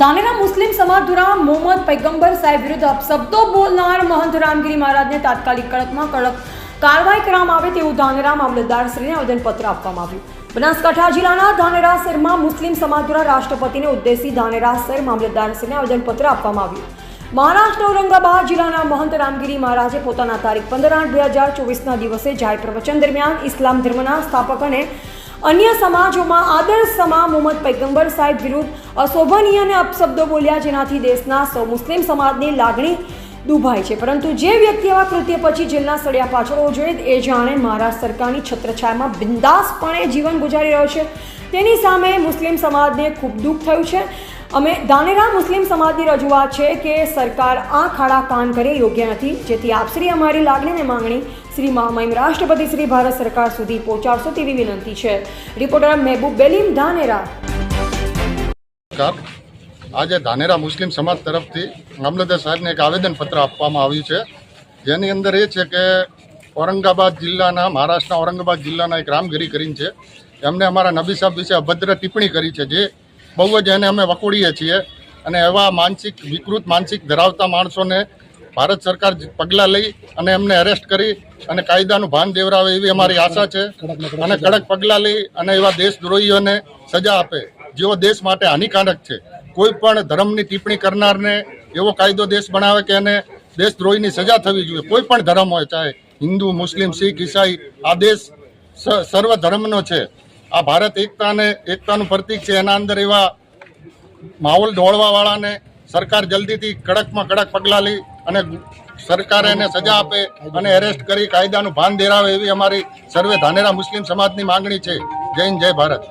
ધાનેરા મુસ્લિમ સમાજ દ્વારા મોહમ્મદ પૈગંબર સાહેબ વિરુદ્ધ અપશબ્દો બોલનાર મહંત રામગીરી મહારાજને તાત્કાલિક કડકમાં કડક કાર્યવાહી કરવામાં આવે તેવું ધાનેરા મામલતદારશ્રીને આવેદનપત્ર આપવામાં આવ્યું. બનાસકાંઠા જિલ્લાના ધાનેરા શહેરમાં મુસ્લિમ સમાજ દ્વારા રાષ્ટ્રપતિને ઉદ્દેશી ધાનેરા શહેર મામલતદારશ્રીને આવેદનપત્ર આપવામાં આવ્યું. મહારાષ્ટ્ર ઔરંગાબાદ જિલ્લાના મહંત રામગીરી મહારાજે પોતાના તારીખ પંદર આઠ બે હજાર ચોવીસના દિવસે જાહેર પ્રવચન દરમિયાન ઇસ્લામ ધર્મના સ્થાપક અને અન્ય સમાજોમાં આદર્શ સમા મોહમ્મદ પૈગંબર સાહેબ વિરુદ્ધ અશોભનીય અને અપશબ્દો બોલ્યા જેનાથી દેશના સૌ મુસ્લિમ સમાજની લાગણી દુભાઈ છે. પરંતુ જે વ્યક્તિ આવા કૃત્ય પછી જેલના સળિયા પાછળ હોવો જોઈએ એ જાણે મહારાષ્ટ્ર સરકારની છત્રછાયામાં બિંદાસપણે જીવન ગુજારી રહ્યો છે. તેની સામે મુસ્લિમ સમાજને ખૂબ દુઃખ થયું છે. અમે ધાનેરા મુસ્લિમ સમાજની રજૂઆત છે કે સરકાર આ ખાડા કાન કરે યોગ્ય નથી. જેથી આપશ્રી અમારી લાગણી અને માંગણી શ્રી મહામહિમ રાષ્ટ્રપતિ શ્રી ભારત સરકાર સુધી પહોંચાડશો તેવી વિનંતી છે. રિપોર્ટર મહેબૂબ બેલીમ ધાનેરા આજે ધાનેરા મુસ્લિમ સમાજ તરફથી મામલતદાર સાહેબને એક આવેદનપત્ર આપવામાં આવ્યું છે. જેની અંદર એ છે કે ઔરંગાબાદ જિલ્લાના, મહારાષ્ટ્રના ઔરંગાબાદ જિલ્લાના એક રામગીરી કરીને છે. એમને અમારા નબી સાહેબ વિશે અભદ્ર ટિપ્પણી કરી છે જે બહુ જ એને અમે વખોડીએ છીએ. અને એવા માનસિક, વિકૃત માનસિક ધરાવતા માણસોને ભારત સરકાર પગલાં લઈ અને એમને એરેસ્ટ કરી અને કાયદાનું ભાન દેવરાવે એવી અમારી આશા છે. અને કડક પગલાં લઈ અને એવા દેશદ્રોહીઓને સજા આપે, જેઓ દેશ માટે હાનિકારક છે. કોઈ પણ ધર્મની ટિપ્પણી કરનારને એવો કાયદો દેશ બનાવે કે એને દેશદ્રોહીની સજા થવી જોઈએ. કોઈ પણ ધર્મ હોય, ચાહે હિન્દુ, મુસ્લિમ, શીખ, ઈસાઈ, આ દેશ સર્વ ધર્મનો છે. આ ભારત એકતાને, એકતાનું પ્રતીક છે. એના અંદર એવા માહોલ ઢોળવાવાળાને સરકાર જલ્દીથી કડકમાં કડક પગલાં લઈ અને સરકાર એને સજા આપે અને એરેસ્ટ કરી કાયદાનું ભાન દેરાવે એવી અમારી સર્વે ધાનેરા મુસ્લિમ સમાજની માંગણી છે. જય જય ભારત.